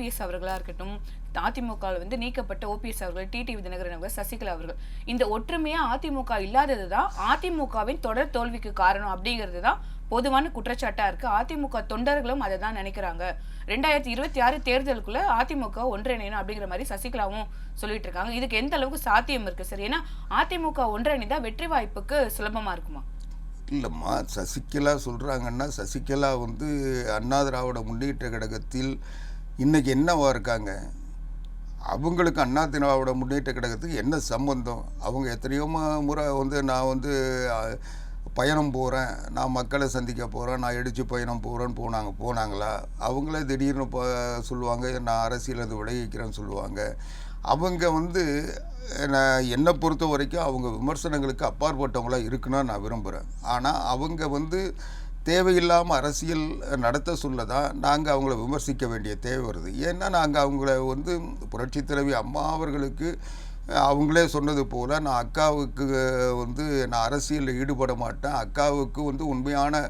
OPS அவர்களாக இருக்கட்டும் அதிமுக வந்து நீக்கப்பட்ட ஓபிஎஸ் அவர்கள் டிடிவி தினகரன் அவர்கள் சசிகலா அவர்கள். இந்த ஒற்றுமையா அதிமுக இல்லாதது தான் அதிமுகவின் தொடர் தோல்விக்கு காரணம் அப்படிங்கிறது தான் பொதுவான குற்றச்சாட்டா இருக்கு. அதிமுக தொண்டர்களும் அதை தான் நினைக்கிறாங்க. ரெண்டாயிரத்தி இருபத்தி ஆறு தேர்தலுக்குள்ள அதிமுக ஒன்றிணையணும் அப்படிங்கிற மாதிரி சசிகலாவும் சொல்லிட்டு இருக்காங்க. இதுக்கு எந்த அளவுக்கு சாத்தியம் இருக்கு? சார் ஏன்னா அதிமுக ஒன்றிணைந்தா வெற்றி வாய்ப்புக்கு சுலபமா இருக்குமா? இல்லைம்மா சசிகலா சொல்கிறாங்கன்னா சசிகலா வந்து அண்ணா திராவிட முன்னேற்ற கழகத்தில் இன்றைக்கி என்னவா இருக்காங்க? அவங்களுக்கு அண்ணா திராவிட முன்னேற்ற கழகத்துக்கு என்ன சம்பந்தம்? அவங்க எத்தனையோ முறை வந்து நான் வந்து பயணம் போகிறேன் நான் மக்களை சந்திக்க போகிறேன் நான் எடுத்து பயணம் போகிறேன்னு போனாங்க போனாங்களா? அவங்களே திடீர்னு இப்போ சொல்லுவாங்க நான் அரசியலேருந்து விளைவிக்கிறேன்னு சொல்லுவாங்க. அவங்க வந்து நான் என்னை பொறுத்த வரைக்கும் அவங்க விமர்சனங்களுக்கு அப்பாற்பட்டவங்களா இருக்குன்னு நான் விரும்புகிறேன் ஆனால் அவங்க வந்து தேவையில்லாமல் அரசியல் நடத்த சொல்ல தான் நாங்கள் அவங்கள விமர்சிக்க வேண்டிய தேவை வருது. ஏன்னா நாங்கள் அவங்கள வந்து புரட்சி தலைவி அம்மா அவர்களுக்கு அவங்களே சொன்னது போல் நான் அக்காவுக்கு வந்து நான் அரசியலில் ஈடுபட மாட்டேன். அக்காவுக்கு வந்து உண்மையான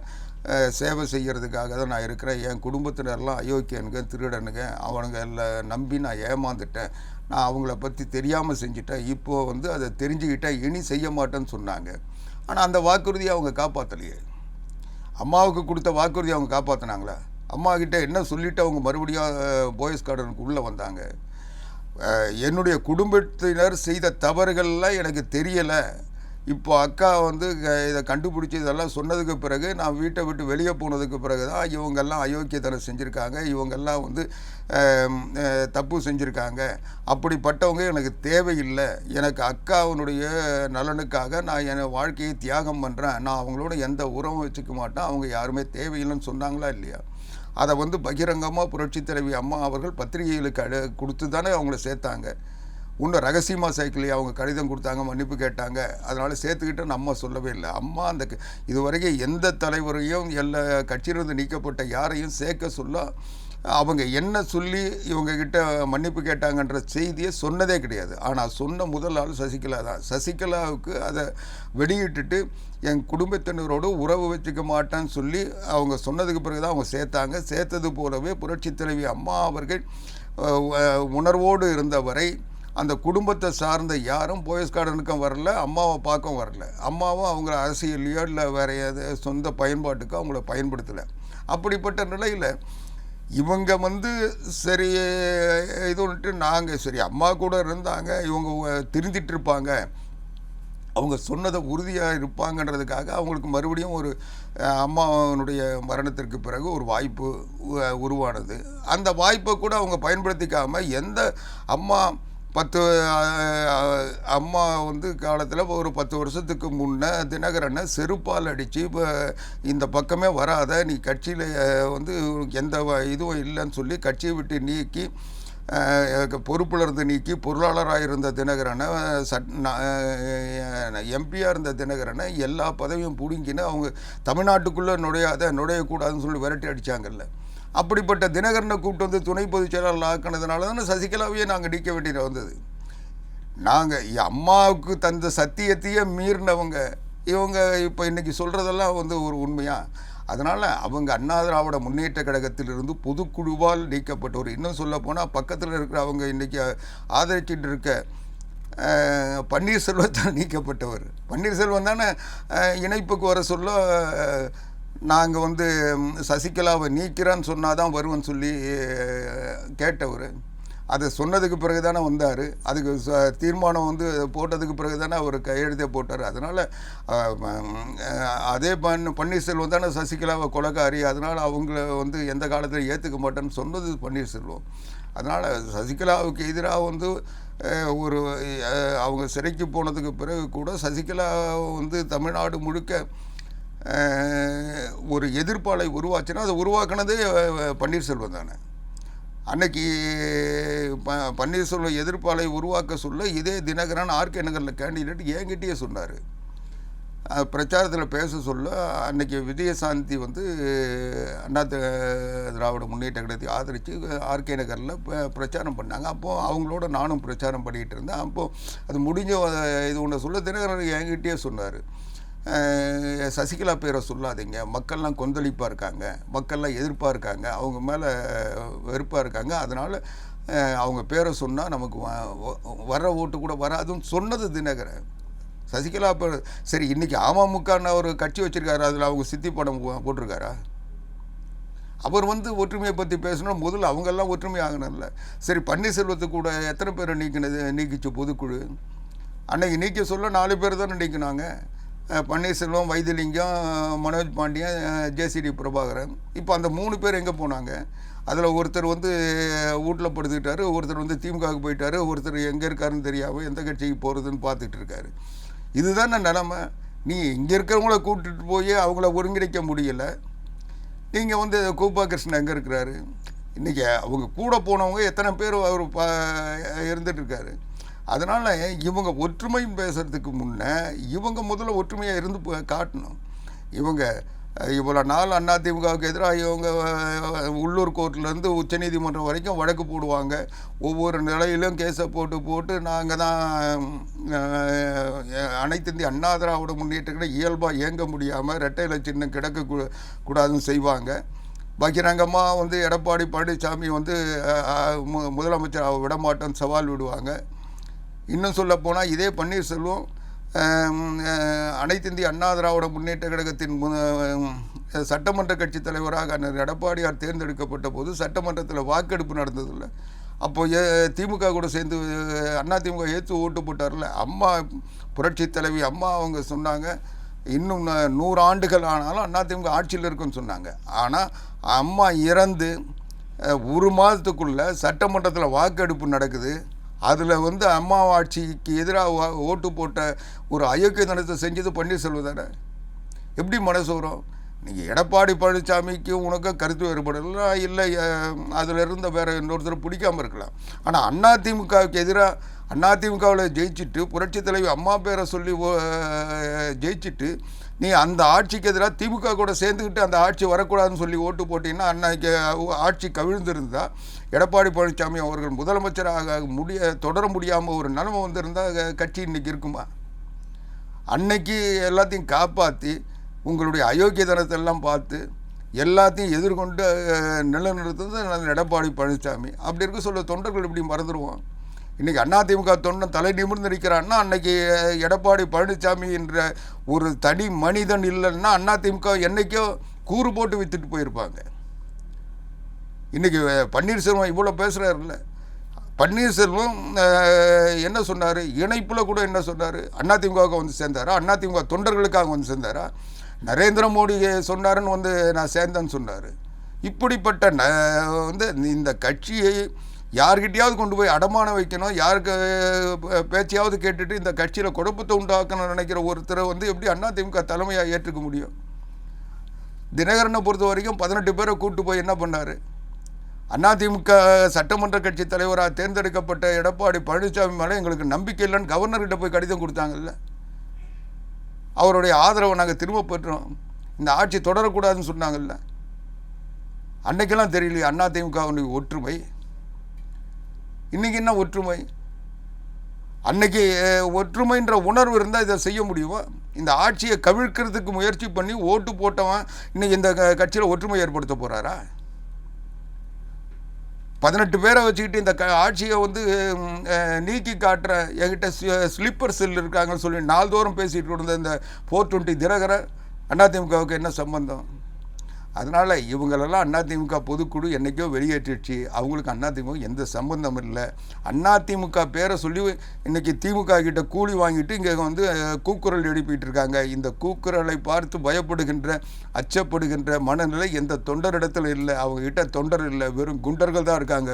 சேவை செய்கிறதுக்காக தான் நான் இருக்கிறேன். என் குடும்பத்தினர்லாம் அயோக்கியனுங்க திருடனுங்க அவனுங்க எல்லாம் நம்பி நான் ஏமாந்துட்டேன். நான் அவங்கள பற்றி தெரியாமல் செஞ்சுட்டேன். இப்போது வந்து அதை தெரிஞ்சுக்கிட்டேன். இனி செய்ய மாட்டேன்னு சொன்னாங்க. ஆனால் அந்த வாக்குறுதியை அவங்க காப்பாற்றலையே அம்மாவுக்கு கொடுத்த வாக்குறுதி அவங்க காப்பாற்றினாங்களா அம்மா கிட்ட என்ன சொல்லிவிட்டு அவங்க மறுபடியும் போயஸ் கார்டனுக்கு உள்ளே வந்தாங்க? என்னுடைய குடும்பத்தினர் செய்த தவறுகள்லாம் எனக்கு தெரியலை. இப்போ அக்கா வந்து இதை கண்டுபிடிச்சி இதெல்லாம் சொன்னதுக்கு பிறகு நான் வீட்டை விட்டு வெளியே போனதுக்கு பிறகு தான் இவங்கெல்லாம் அயோக்கியத்தனம் செஞ்சுருக்காங்க. இவங்கெல்லாம் வந்து தப்பு செஞ்சுருக்காங்க. அப்படிப்பட்டவங்க எனக்கு தேவையில்லை. எனக்கு அக்காவினுடைய நலனுக்காக நான் என் வாழ்க்கையை தியாகம் பண்ணுறேன் நான் அவங்களோட எந்த உறவும் வச்சுக்க மாட்டேன். அவங்க யாருமே தேவையில்லைன்னு சொன்னாங்களா இல்லையா? அதை வந்து பகிரங்கமாக புரட்சித் தலைவி அம்மா அவர்கள் பத்திரிகைகளுக்கு அடு கொடுத்து தானே அவங்கள சேர்த்தாங்க. இன்னும் ரகசியமாக சைக்கிள் அவங்க கடிதம் கொடுத்தாங்க மன்னிப்பு கேட்டாங்க. அதனால் சேர்த்துக்கிட்டு நம்ம சொல்லவே இல்லை. அம்மா அந்த க- இதுவரைக்கும் எந்த தலைவரையும் எல்லா கட்சியிலிருந்து நீக்கப்பட்ட யாரையும் சேர்க்க சொல்ல அவங்க என்ன சொல்லி இவங்கக்கிட்ட மன்னிப்பு கேட்டாங்கன்ற செய்தியை சொன்னதே கிடையாது. ஆனால் சொன்ன முதல் ஆள் சசிகலா தான். சசிகலாவுக்கு அதை வெளியிட்டுட்டு என் குடும்பத்தினரோடு உறவு வச்சுக்க மாட்டேன்னு சொல்லி அவங்க சொன்னதுக்கு பிறகு தான் அவங்க சேர்த்தாங்க. சேர்த்தது போலவே புரட்சித் தலைவி அம்மா அவர்கள் உணர்வோடு இருந்தவரை அந்த குடும்பத்தை சார்ந்த யாரும் போயஸ் கார்டனுக்கும் வரல அம்மாவை பார்க்கவும் வரல. அம்மாவும் அவங்கள அரசியல்லையோ இல்லை வேற எது சொந்த பயன்பாட்டுக்கோ அவங்கள பயன்படுத்தலை. அப்படிப்பட்ட நிலையில் இவங்க வந்து சரி இது வந்துட்டு நாங்கள் சரி அம்மா கூட இருந்தாங்க இவங்க உ- திருந்திட்டு இருப்பாங்க. அவங்க சொன்னதை உறுதியாக இருப்பாங்கன்றதுக்காக அவங்களுக்கு மறுபடியும் ஒரு அம்மாவனுடைய மரணத்திற்கு பிறகு ஒரு வாய்ப்பு உருவானது. அந்த வாய்ப்பை கூட அவங்க பயன்படுத்திக்காமல் எந்த அம்மா பத்து அம்மா வந்து காலத்தில் ஒரு பத்து வருஷத்துக்கு முன்னே தினகரனை செருப்பால் அடித்து இப்போ இந்த பக்கமே வராத நீ கட்சியில் வந்து எந்த இதுவும் இல்லைன்னு சொல்லி கட்சியை விட்டு நீக்கி பொறுப்பில் இருந்து நீக்கி பொருளாளராக இருந்த தினகரனை சட் எம்பியாக இருந்த தினகரனை எல்லா பதவியும் பிடுங்கின்னு அவங்க தமிழ்நாட்டுக்குள்ளே நுழையாத நுழையக்கூடாதுன்னு சொல்லி விரட்டி அடித்தாங்கல்ல அப்படிப்பட்ட தினகரனை கூப்பிட்டு வந்து துணை பொதுச் செயலாளர் ஆக்கினதுனால தானே சசிகலாவையே நாங்கள் நீக்க வேண்டியது வந்தது. நாங்கள் அம்மாவுக்கு தந்த சத்தியத்தையே மீறினவங்க இவங்க இப்போ இன்னைக்கு சொல்கிறதெல்லாம் வந்து ஒரு உண்மையாக அதனால் அவங்க அண்ணா திராவிட முன்னேற்ற கழகத்திலிருந்து பொதுக்குழுவால் நீக்கப்பட்டவர் இன்னும் சொல்ல போனால் பக்கத்தில் இருக்கிற அவங்க இன்றைக்கி ஆதரிச்சிட்டு இருக்க பன்னீர்செல்வத்தால் நீக்கப்பட்டவர். பன்னீர்செல்வம் தானே இணைப்புக்கு வர சொல்ல நாங்கள் வந்து சசிகலாவை நீக்கிறேன்னு சொன்னால் தான் வருவேன்னு சொல்லி கேட்டவர். அதை சொன்னதுக்கு பிறகு தானே வந்தார். அதுக்கு ச- தீர்மானம் வந்து போட்டதுக்கு பிறகு தானே அவர் கையெழுத்தே போட்டார். அதனால் அதே பன் பன்னீர்செல்வம் தானே சசிகலாவை கொலகாரி. அதனால் அவங்கள வந்து எந்த காலத்தில் ஏற்றுக்க மாட்டேன்னு சொன்னது பன்னீர்செல்வம். அதனால் சசிகலாவுக்கு எதிராக வந்து ஒரு அவங்க சிறைக்கு போனதுக்கு பிறகு கூட சசிகலா வந்து தமிழ்நாடு முழுக்க ஒரு எதிர்ப்பாலை உருவாச்சுன்னா அதை உருவாக்குனதே பன்னீர்செல்வம் தானே. அன்னைக்கு ப பன்னீர்செல்வம் எதிர்ப்பாலை உருவாக்க சொல்ல இதே தினகரன் ஆர்கே நகரில் கேண்டிடேட் என்கிட்டயே சொன்னார். பிரச்சாரத்தில் பேச சொல்ல அன்னைக்கு விஜயசாந்தி வந்து அண்ணா திராவிட முன்னேற்ற கழகத்தை ஆதரித்து ஆர்கே நகரில் ப- பிரச்சாரம் பண்ணாங்க. அப்போது அவங்களோட நானும் பிரச்சாரம் பண்ணிகிட்டு இருந்தேன். அப்போது அது முடிஞ்ச இது ஒன்று சொல்ல தினகரன் என்கிட்டயே சொன்னார். சசிகலா பேரை சொல்லாதீங்க. மக்கள்லாம் கொந்தளிப்பாக இருக்காங்க. மக்கள்லாம் எதிர்ப்பாக இருக்காங்க. அவங்க மேலே வெறுப்பாக இருக்காங்க. அதனால் அவங்க பேரை சொன்னால் நமக்கு வ- வர்ற ஓட்டு கூட வராதுன்னு சொன்னது தினகரன். சசிகலா இப்போ சரி இன்றைக்கி அமமுகன்னு ஒரு கட்சி வச்சுருக்காரு. அதில் அவங்க சித்தி படம் போ- போட்டிருக்காரா? அவர் வந்து ஒற்றுமையை பற்றி பேசணும் முதல்ல அவங்கெல்லாம் ஒற்றுமை ஆகணும்ல. சரி பன்னீர்செல்வத்துக்கு கூட எத்தனை பேரை நீக்கினது நீக்கிச்சு பொதுக்குழு? அன்னைக்கு நீக்க சொல்ல நாலு பேர் தானே நீக்கினாங்க. பன்னீர்செல்வம் வைத்திலிங்கம் மனோஜ் பாண்டியன் ஜேசிடி பிரபாகரன். இப்போ அந்த மூணு பேர் எங்கே போனாங்க? அதில் ஒருத்தர் வந்து வீட்டில் படுத்துக்கிட்டாரு ஒருத்தர் வந்து திமுகவுக்கு போயிட்டாரு ஒருத்தர் எங்கே இருக்காருன்னு தெரியாமல் எந்த கட்சிக்கு போகிறதுன்னு பார்த்துட்டு இருக்காரு. இதுதானே நிலமை. நீ இங்கே இருக்கிறவங்கள கூப்பிட்டுட்டு போய் அவங்கள ஒருங்கிணைக்க முடியலை. நீங்கள் வந்து கூப்பா கிருஷ்ணன் எங்கே இருக்கிறாரு? இன்றைக்கி அவங்க கூட போனவங்க எத்தனை பேர் அவர் பா இருந்துட்டுருக்காரு அதனால் இவங்க ஒற்றுமை பேசுகிறதுக்கு முன்னே இவங்க முதல்ல ஒற்றுமையாக இருந்து போ- காட்டணும். இவங்க இவ்வளோ நாள் அதிமுகவுக்கு எதிராக இவங்க உள்ளூர் கோர்ட்லேருந்து உச்சநீதிமன்றம் வரைக்கும் வழக்கு போடுவாங்க. ஒவ்வொரு நிலையிலும் கேஸை போட்டு போட்டு நாங்கள் தான் அஹ், அனைத்து இந்திய அண்ணா திராவிட முன்னேற்றங்களை இயல்பாக இயங்க முடியாமல் ரெட்டையில சின்னம் கிடக்க கூடாதுன்னு செய்வாங்க. பகிரங்கமாக வந்து எடப்பாடி பழனிசாமி வந்து மு- முதலமைச்சர் விடமாட்டோன்னு சவால் விடுவாங்க. இன்னும் சொல்ல போனால் இதே பன்னீர்செல்வம் அஹ், அனைத்து இந்திய அண்ணா திராவிட முன்னேற்ற கழகத்தின் சட்டமன்ற கட்சி தலைவராக அண்ணன் எடப்பாடியார் தேர்ந்தெடுக்கப்பட்ட போது சட்டமன்றத்தில் வாக்கெடுப்பு நடந்ததில்ல. அப்போ ஏ திமுக கூட சேர்ந்து அண்ணா திமுக ஏற்று ஓட்டு போட்டார்ல. அம்மா புரட்சி தலைவி அம்மா அவங்க சொன்னாங்க இன்னும் நூறு ஆண்டுகள் ஆனாலும் அண்ணா திமுக ஆட்சியில் இருக்குன்னு சொன்னாங்க. ஆனால் அம்மா இறந்து ஒரு மாதத்துக்குள்ளே சட்டமன்றத்தில் வாக்கெடுப்பு நடக்குது. அதில் வந்து அம்மா ஆட்சிக்கு எதிராக ஓட்டு போட்ட ஒரு அயோக்கிய தனத்தை செஞ்சது பன்னீர்செல்வம் தானே? எப்படி மனசு வரும்? நீங்கள் எடப்பாடி பழனிசாமிக்கு உனக்கு கருத்து வேறுபடலாம் இல்லை அதில் இருந்த வேற இன்னொருத்தர் பிடிக்காமல் இருக்கலாம். ஆனால் அதிமுகவுக்கு எதிராக அதிமுகவில் ஜெயிச்சுட்டு புரட்சி தலைவி அம்மா பேரை சொல்லி ஜெயிச்சுட்டு நீ அந்த ஆட்சிக்கு எதிராக திமுக கூட சேர்ந்துக்கிட்டு அந்த ஆட்சி வரக்கூடாதுன்னு சொல்லி ஓட்டு போட்டிங்கன்னா அன்னைக்கு ஆட்சி கவிழ்ந்திருந்தா எடப்பாடி பழனிசாமி அவர்கள் முதலமைச்சராக முடிய தொடர முடியாமல் ஒரு நிலைமை வந்திருந்தால் கட்சி இன்னைக்கு இருக்குமா? அன்னைக்கு எல்லாத்தையும் காப்பாற்றி உங்களுடைய அயோக்கியதனத்தெல்லாம் பார்த்து எல்லாத்தையும் எதிர்கொண்டு அஹ், எடப்பாடி பழனிசாமி. அப்படி இருக்க சொல்ல தொண்டர்கள் இப்படி மறந்துடுவோம் இன்றைக்கி அதிமுக தொண்டன் தலை நிமிர்ந்து நிற்கிறான்னா அன்னைக்கு எடப்பாடி பழனிசாமி என்ற ஒரு தனி மனிதன் இல்லைன்னா அதிமுக என்றைக்கோ கூறு போட்டு வித்துட்டு போயிருப்பாங்க. இன்றைக்கி பன்னீர்செல்வம் இவ்வளோ பேசுகிறாருல்ல பன்னீர்செல்வம் என்ன சொன்னார்? இணைப்பில் கூட என்ன சொன்னார்? அதிமுகவுக்கு வந்து சேர்ந்தாரா? அதிமுக தொண்டர்களுக்காக வந்து சேர்ந்தாரா? நரேந்திர மோடி சொன்னாருன்னு வந்து நான் சேர்ந்தேன்னு சொன்னார். இப்படிப்பட்ட ந வந்து இந்த கட்சியை யார்கிட்டையாவது கொண்டு போய் அடமானம் வைக்கணும் யாருக்கு பேச்சையாவது கேட்டுட்டு இந்த கட்சியில் குழப்பத்தை உண்டாக்கணும்னு நினைக்கிற ஒருத்தரை வந்து எப்படி அண்ணா திமுக தலைமையாக ஏற்றுக்க முடியும்? தினகரனை பொறுத்த வரைக்கும் பதினெட்டு பேரை கூட்டு போய் என்ன பண்ணார்? அதிமுக சட்டமன்ற கட்சி தலைவராக தேர்ந்தெடுக்கப்பட்ட எடப்பாடி பழனிசாமி மேலே எங்களுக்கு நம்பிக்கை இல்லைன்னு கவர்னர்கிட்ட போய் கடிதம் கொடுத்தாங்கல்ல. அவருடைய ஆதரவை நாங்கள் திரும்ப பெற்றோம். இந்த ஆட்சி தொடரக்கூடாதுன்னு சொன்னாங்கல்ல. அன்னைக்கெல்லாம் தெரியலையே அதிமுகவுடைய ஒற்றுமை. இன்றைக்கி என்ன ஒற்றுமை? அன்னைக்கு ஒற்றுமைன்ற உணர்வு இருந்தால் இதை செய்ய முடியுமா? இந்த ஆட்சியை கவிழ்க்கிறதுக்கு முயற்சி பண்ணி ஓட்டு போட்டவன் இன்னைக்கு இந்த கட்சியில் ஒற்றுமை ஏற்படுத்த போகிறாரா பதினெட்டு பேரை வச்சுக்கிட்டு இந்த க ஆட்சியை வந்து நீக்கி காட்டுற என்கிட்ட ஸ்லீப்பர் செல் இருக்காங்கன்னு சொல்லி நாள்தோறும் பேசிகிட்டு இருந்த இந்த ஃபோர் டுவெண்ட்டி தினகர அதிமுகவுக்கு என்ன சம்பந்தம்? அதனால் இவங்களெல்லாம் அதிமுக பொதுக்குழு என்றைக்கோ வெளியேற்றிடுச்சு. அவங்களுக்கு அதிமுக எந்த சம்பந்தம் இல்லை. அதிமுக பேரை சொல்லி இன்றைக்கி திமுக கிட்ட கூலி வாங்கிட்டு இங்கே வந்து கூக்குரல் எழுப்பிட்டு இருக்காங்க. இந்த கூக்குரலை பார்த்து பயப்படுகின்ற அச்சப்படுகின்ற மனநிலை எந்த தொண்டரிடத்தில் இல்லை. அவங்க கிட்ட தொண்டர் இல்லை. வெறும் குண்டர்கள் தான் இருக்காங்க.